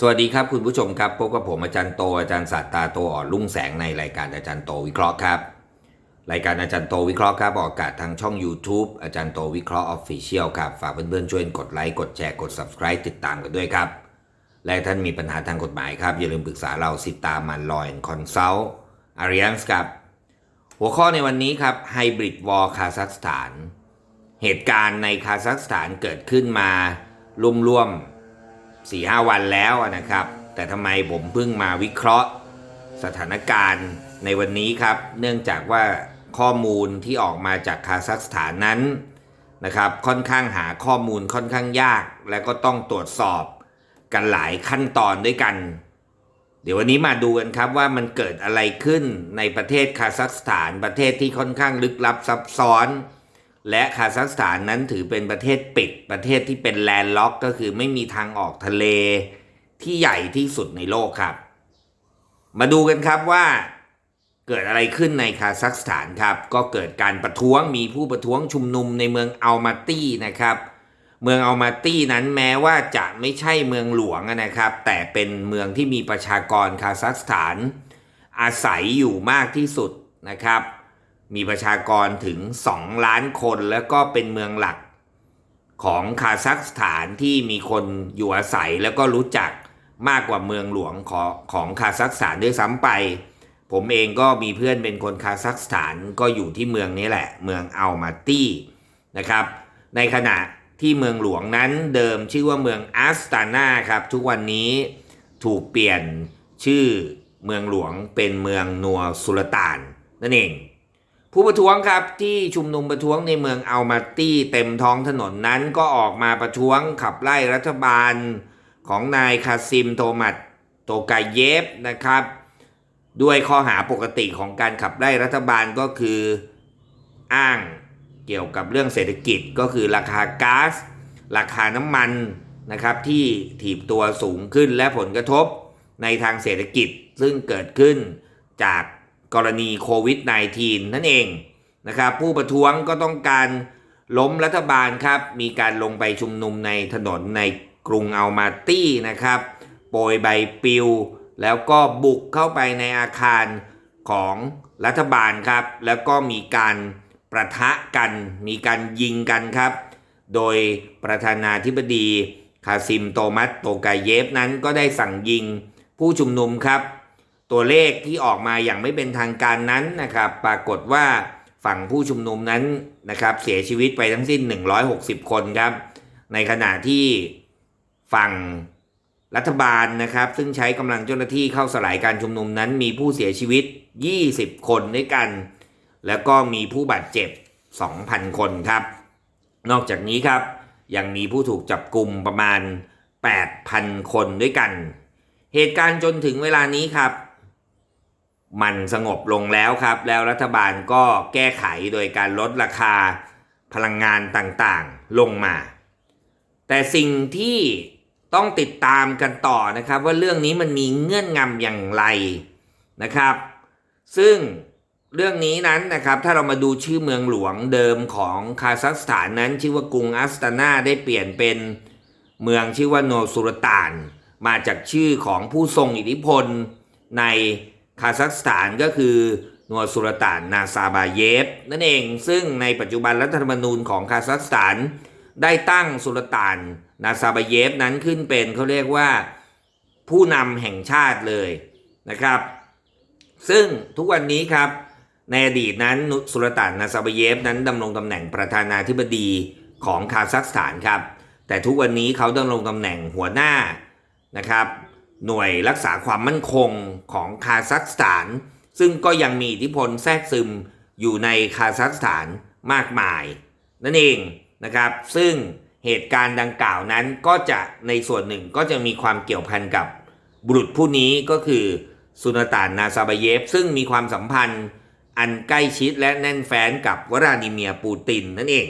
สวัสดีครับคุณผู้ชมครับพบกับผมอาจารย์โตอาจารย์สัตตาโตอ่อนรุ่งแสงในรายการอาจารย์โตวิเคราะห์ครับรายการอาจารย์โตวิเคราะห์ครับออกอากาศทางช่อง YouTube อาจารย์โตวิเคราะห์ออฟฟิเชียลครับฝากเพื่อนๆช่วยกดไลค์กดแชร์กด Subscribe ติดตามกันด้วยครับ และท่านมีปัญหาทางกฎหมายครับ อย่าลืมปรึกษาเราสิตามันลอยคอนซัลท์อาริยันส์ครับ หัวข้อในวันนี้ครับไฮบริดวอลคาซัคสถาน เหตุการณ์ในคาซัคสถานเกิดขึ้นมาร่วมๆ สี่ห้าวันแล้วนะครับ แต่ทำไมผมเพิ่งมาวิเคราะห์สถานการณ์ในวันนี้ครับ เนื่องจากว่าข้อมูลที่ออกมาจากคาซัคสถานนั้นนะครับ ค่อนข้างหาข้อมูลค่อนข้างยาก และก็ต้องตรวจสอบกันหลายขั้นตอนด้วยกัน เดี๋ยววันนี้มาดูกันครับว่ามันเกิดอะไรขึ้นในประเทศคาซัคสถานประเทศที่ค่อนข้างลึกลับซับซ้อน และคาซัคสถานนั้นถือเป็นประเทศปิดประเทศที่เป็นแลนด์ล็อก ก็คือไม่มีทางออกทะเลที่ใหญ่ที่สุดในโลกครับ มาดูกันครับว่าเกิดอะไรขึ้นในคาซัคสถานครับ ก็เกิดการประท้วงมีผู้ประท้วงชุมนุมในเมืองอัลมาตี้นะครับ เมืองอัลมาตี้นั้นแม้ว่าจะไม่ใช่เมืองหลวงนะครับ แต่เป็นเมืองที่มีประชากรคาซัคสถาน อาศัยอยู่มากที่สุดนะครับ มีประชากรถึง 2 ล้านคนแล้วก็เป็นเมืองหลักของคาซัคสถานที่มีคนอยู่อาศัยแล้วก็รู้จักมากกว่าเมืองหลวงของของคาซัคสถานด้วยซ้ำไป ผมเองก็มีเพื่อนเป็นคนคาซัคสถานก็อยู่ที่เมืองนี้แหละ เมืองอัลมาตี้นะครับ ในขณะที่เมืองหลวงนั้นเดิมชื่อว่าเมืองอัสตานาครับ ทุกวันนี้ถูกเปลี่ยนชื่อเมืองหลวงเป็นเมืองนัวสุลต่านนั่นเอง ผู้ประท้วงครับที่ชุมนุมประท้วงในเมืองอัลมาตี้เต็มท้องถนนนั้นก็ออกมาประท้วงขับไล่รัฐบาลของนายคาซิมโทมัตโตกาเยฟนะครับ ด้วยข้อหาปกติของการขับไล่รัฐบาลก็คืออ้างเกี่ยวกับเรื่องเศรษฐกิจก็คือราคาก๊าซราคาน้ำมันนะครับที่ถีบตัวสูงขึ้นและผลกระทบในทางเศรษฐกิจซึ่งเกิดขึ้นจาก กรณีโควิด -19 นั่นเองนะครับผู้ประท้วงก็ต้องการล้มรัฐบาลครับ มีการลงไปชุมนุมในถนนในกรุงอัลมาตี้นะครับ โปรยใบปลิว แล้วก็บุกเข้าไปในอาคารของรัฐบาลครับ แล้วก็มีการประทะกัน มีการยิงกันครับ โดยประธานาธิบดีคาซิมโตมัสโตกาเยฟนั้นก็ได้สั่งยิงผู้ชุมนุมครับ ตัวเลขที่ออกมาอย่างไม่เป็นทางการนั้นนะครับ ปรากฏว่าฝั่งผู้ชุมนุมนั้นนะครับ เสียชีวิตไปทั้งสิ้น 160 คนครับ ในขณะที่ฝั่งรัฐบาลนะครับ ซึ่งใช้กำลังเจ้าหน้าที่เข้าสลายการชุมนุมนั้น มีผู้เสียชีวิต 20 คนด้วยกัน แล้วก็มีผู้บาดเจ็บ 2,000 คนครับ นอกจากนี้ครับยังมีผู้ถูกจับกลุ่มประมาณ 8,000 คนด้วยกัน เหตุการณ์จนถึงเวลานี้ครับ มันสงบลงแล้วครับ แล้วรัฐบาลก็แก้ไขโดยการลดราคาพลังงานต่างๆลงมา แต่สิ่งที่ต้องติดตามกันต่อนะครับ ว่าเรื่องนี้มันมีเงื่อนงำอย่างไรนะครับ ซึ่งเรื่องนี้นั้นนะครับถ้าเรามาดูชื่อเมืองหลวงเดิมของคาซัคสถานนั้น ชื่อว่ากรุงอัสตานาได้เปลี่ยนเป็นเมืองชื่อว่าโนสุรตาน มาจากชื่อของผู้ทรงอิทธิพลใน คาซัคสถานก็คือนัวสุรตานนาซาบาเยฟนั่นเองซึ่งในปัจจุบันรัฐธรรมนูญของคาซัคสถานได้ตั้งสุลต่านนาซาบาเยฟนั้นขึ้นเป็นเขาเรียกว่าผู้นำแห่งชาติเลยนะครับ ซึ่งทุกวันนี้ครับในอดีตนั้นสุลต่านนาซาบาเยฟนั้นดำรงตำแหน่งประธานาธิบดีของคาซัคสถานครับ แต่ทุกวันนี้เขาดำรงตำแหน่งหัวหน้านะครับ หน่วยรักษาความมั่นคงของคาซัคสถาน ซึ่งก็ยังมีอิทธิพลแทรกซึมอยู่ในคาซัคสถานมากมาย นั่นเองนะครับ ซึ่งเหตุการณ์ดังกล่าวนั้นก็จะในส่วนหนึ่งก็จะมีความเกี่ยวพันกับบุรุษผู้นี้ก็คือสุนตานนาซาบเยฟ ซึ่งมีความสัมพันธ์อันใกล้ชิดและแน่นแฟ้นกับวลาดิเมียร์ปูตินนั่นเอง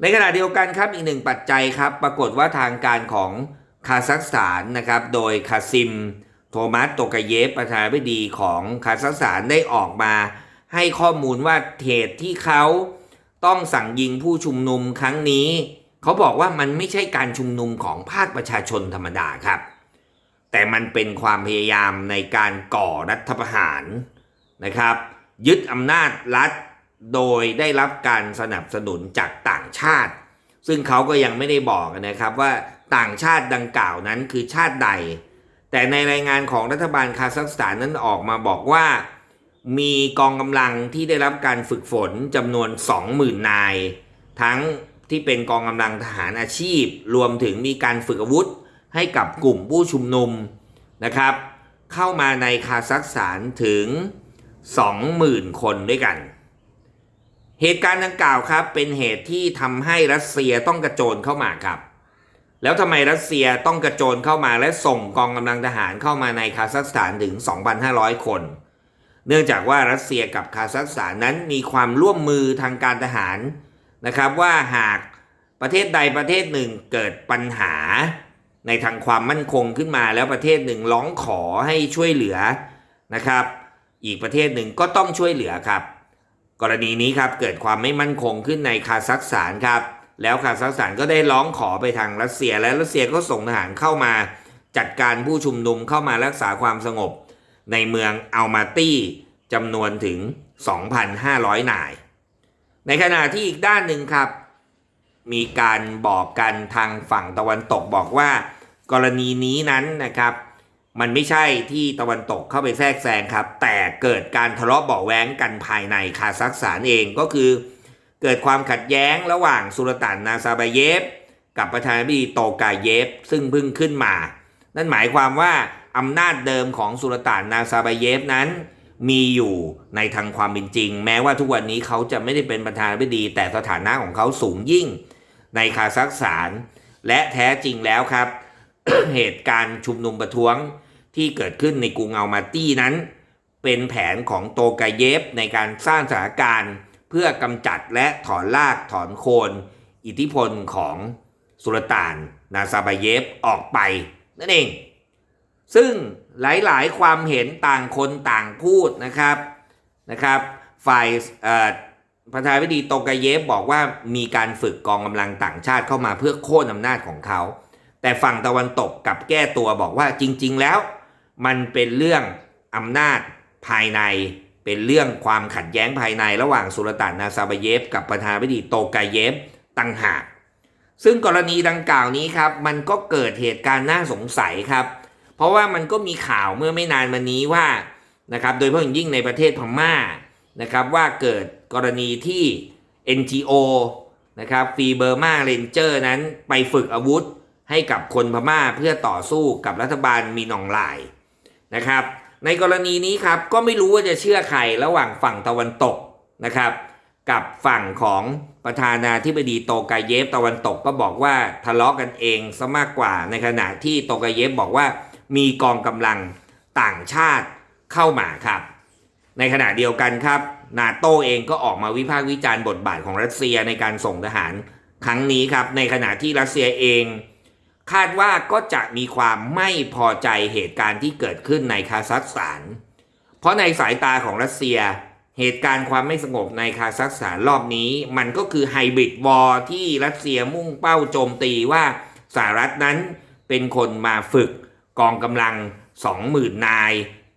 ในขณะเดียวกันครับอีกหนึ่งปัจจัยครับ ปรากฏว่าทางการของ คาซัคสถานนะครับ โดยคาซิม โทมัสโตกเยฟประธานาธิบดีของคาซัคสถานได้ออกมาให้ข้อมูลว่าเหตุที่เขาต้องสั่งยิงผู้ชุมนุมครั้งนี้ เขาบอกว่ามันไม่ใช่การชุมนุมของภาคประชาชนธรรมดาครับ แต่มันเป็นความพยายามในการก่อรัฐประหารนะครับ ยึดอำนาจรัฐโดยได้รับการสนับสนุนจากต่างชาติ ซึ่งเขาก็ยังไม่ได้บอกนะครับว่า ต่างชาติดังกล่าวนั้นคือชาติใด แต่ในรายงานของรัฐบาลคาซัคสถานนั้นออกมาบอกว่า มีกองกำลังที่ได้รับการฝึกฝนจำนวน 20,000 นาย ทั้งที่เป็นกองกำลังทหารอาชีพ รวมถึงมีการฝึกอาวุธให้กับกลุ่มผู้ชุมนุมนะครับ เข้ามาในคาซัคสถานถึง 20,000 คนด้วยกันเหตุการณ์ดังกล่าวครับเป็นเหตุที่ทำให้รัสเซียต้องกระโจนเข้ามาครับ แล้วทำไมรัสเซียต้องกระโจนเข้ามาและส่งกองกำลังทหารเข้ามาในคาซัคสถานถึง 2,500 คน เนื่องจากว่ารัสเซียกับคาซัคสถานนั้นมีความร่วมมือทางการทหารนะครับว่าหากประเทศใดประเทศหนึ่งเกิดปัญหาในทางความมั่นคงขึ้นมาแล้วประเทศหนึ่งร้องขอให้ช่วยเหลือนะครับ อีกประเทศหนึ่งก็ต้องช่วยเหลือครับ กรณีนี้ครับเกิดความไม่มั่นคงขึ้นในคาซัคสถานครับ แล้วคาซัคสถานก็ได้ร้องขอไปทางรัสเซีย และรัสเซียก็ส่งทหารเข้ามาจัดการผู้ชุมนุมเข้ามารักษาความสงบ ในเมืองอัลมาตี้จำนวนถึง 2,500 นาย ในขณะที่อีกด้านหนึ่งครับ มีการบอกกันทางฝั่งตะวันตกบอกว่า กรณีนี้นั้นนะครับ มันไม่ใช่ที่ตะวันตกเข้าไปแทรกแซงครับ แต่เกิดการทะเลาะเบาแว้งกันภายในคาซัคสถานเองก็คือ เกิดความขัดแย้งระหว่างสุลต่านนาซาบาเยฟ กับประธานาธิบดีโตกาเยฟ ซึ่งเพิ่งขึ้นมา นั่นหมายความว่าอำนาจเดิมของสุลต่านนาซาบาเยฟนั้น มีอยู่ในทางความเป็นจริง แม้ว่าทุกวันนี้เขาจะไม่ได้เป็นประธานาธิบดี แต่สถานะของเขาสูงยิ่งในคาซัคสถาน และแท้จริงแล้วครับ เหตุการณ์ชุมนุมประท้วงที่เกิดขึ้นในกรุงอัลมาตี้นั้น เป็นแผนของโตกาเยฟในการสร้างสถานการณ์ เพื่อกำจัดและถอนรากถอนโคน อิทธิพลของสุลต่านนาซาบาเยฟออกไปนั่นเอง ซึ่งหลายๆ ความเห็นต่างคนต่างพูดนะครับนะครับ ฝ่ายประธานาธิบดีโตกาเยฟบอกว่ามีการฝึกกองกำลังต่างชาติเข้ามาเพื่อโค่นอำนาจของเขา แต่ฝั่งตะวันตกกลับแก้ตัวบอกว่าจริง ๆ แล้ว มันเป็นเรื่องอำนาจภายใน เป็นเรื่องความขัดแย้งภายในระหว่างสุลต่านนาซาบเยฟ กับประธานาธิบดีโตกาเยฟต่างหาก ซึ่งกรณีดังกล่าวนี้ครับ มันก็เกิดเหตุการณ์น่าสงสัยครับ เพราะว่ามันก็มีข่าวเมื่อไม่นานมานี้ว่านะครับ โดยเฉพาะยิ่งในประเทศพม่านะครับว่าเกิดกรณีที่ NGO นะครับฟีเบอร์มาเรนเจอร์นั้นไปฝึกอาวุธให้กับคนพม่าเพื่อต่อสู้กับรัฐบาลมีนองลายนะครับ ในกรณีนี้ครับก็ไม่รู้ว่าจะเชื่อใครระหว่างฝั่งตะวันตกนะครับ กับฝั่งของประธานาธิบดีโตกาเยฟตะวันตกก็บอกว่าทะเลาะกันเองซะมากกว่าในขณะที่โตกาเยฟบอกว่ามีกองกำลังต่างชาติเข้ามาครับ ในขณะเดียวกันครับนาโตเองก็ออกมาวิพากษ์วิจารณ์บทบาทของรัสเซียในการส่งทหารครั้งนี้ครับในขณะที่รัสเซียเอง คาดว่าก็จะมีความไม่พอใจเหตุการณ์ที่เกิดขึ้นในคาซัคสถาน เพราะในสายตาของรัสเซีย เหตุการณ์ความไม่สงบในคาซัคสถานรอบนี้ มันก็คือไฮบริดวอร์ที่รัสเซียมุ่งเป้าโจมตีว่าสหรัฐนั้นเป็นคนมาฝึกกองกำลัง 20,000 นาย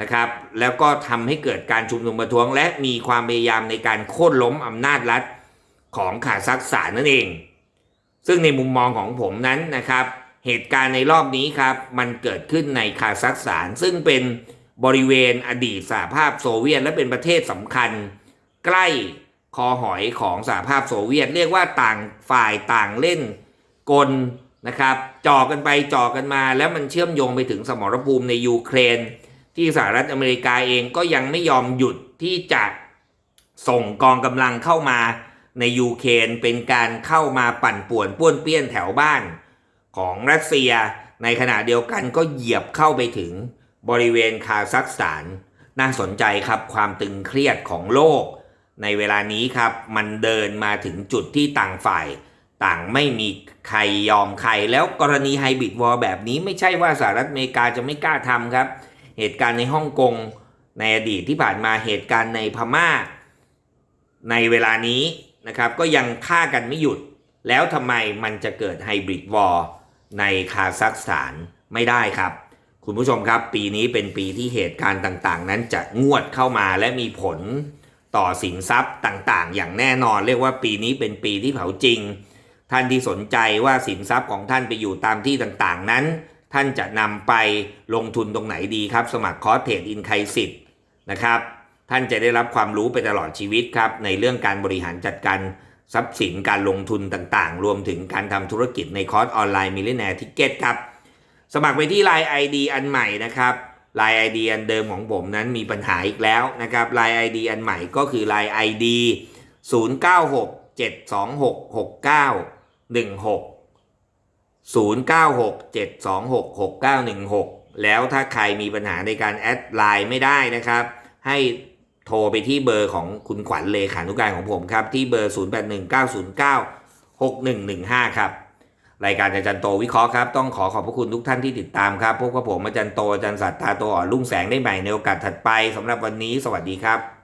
นะครับ แล้วก็ทำให้เกิดการชุมนุมประท้วง และมีความพยายามในการโค่นล้มอำนาจรัฐของคาซัคสถานนั่นเอง ซึ่งในมุมมองของผมนั้นนะครับ เหตุการณ์ในรอบนี้ครับ มันเกิดขึ้นในคาซัคสถาน ซึ่งเป็นบริเวณอดีตสหภาพโซเวียตและเป็นประเทศสำคัญ ใกล้คอหอยของสหภาพโซเวียต เรียกว่าต่างฝ่ายต่างเล่นกลนะครับจ่อกันไปจ่อกันมา แล้วมันเชื่อมโยงไปถึงสมรภูมิในยูเครน ที่สหรัฐอเมริกาเองก็ยังไม่ยอมหยุดที่จะส่งกองกำลังเข้ามาในยูเครนเป็นการเข้ามาปั่นป่วนป้วนเปี้ยนแถวบ้าน ของรัสเซีย ในขณะเดียวกันก็เหยียบเข้าไปถึงบริเวณคาซัคสถาน น่าสนใจครับความตึงเครียดของโลก ในเวลานี้ครับมันเดินมาถึงจุดที่ต่างฝ่าย ต่างไม่มีใครยอมใคร แล้วกรณีไฮบริดวอร์แบบนี้ไม่ใช่ว่าสหรัฐอเมริกาจะไม่กล้าทำครับ เหตุการณ์ในฮ่องกงในอดีตที่ผ่านมาเหตุการณ์ในพม่า ในเวลานี้นะครับก็ยังฆ่ากันไม่หยุด แล้วทำไมมันจะเกิดไฮบริดวอร์ ในคาซัคสถานไม่ได้ครับ คุณผู้ชมครับ ปีนี้เป็นปีที่เหตุการณ์ต่างๆ นั้นจะงวดเข้ามาและมีผลต่อสินทรัพย์ต่างๆ อย่างแน่นอนเรียกว่าปีนี้เป็นปีที่เผาจริง ท่านที่สนใจว่าสินทรัพย์ของท่านไปอยู่ตามที่ต่างๆ นั้น ท่านจะนำไปลงทุนตรงไหนดีครับ สมัครคอร์สเทรดอินไคสิทธ์นะครับ ท่านจะได้รับความรู้ไปตลอดชีวิตครับในเรื่องการบริหารจัดการ ทรัพย์สินการลงทุนต่างๆ รวมถึงการทำธุรกิจในคอร์สออนไลน์มิเลเนียทิเก็ตครับ สมัครไปที่ Line ID อันใหม่นะครับ Line ID อันเดิมของผมนั้นมีปัญหาอีกแล้วนะครับ Line ID อันใหม่ก็คือ Line ID 0967266916 0967266916 แล้วถ้าใครมีปัญหาในการแอดไลน์ไม่ได้นะครับ ให้ โทรไปที่เบอร์ของคุณขวัญเลขานุการของผมครับ ที่เบอร์ 0819096115 ครับ รายการอาจารย์โตวิเคราะห์ครับ ต้องขอขอบพระคุณทุกท่านที่ติดตามครับพบกับผมอาจารย์โตอาจารย์สัตตาโตอ่อนรุ่งแสงได้ใหม่ในโอกาสถัดไปสำหรับวันนี้ สวัสดีครับ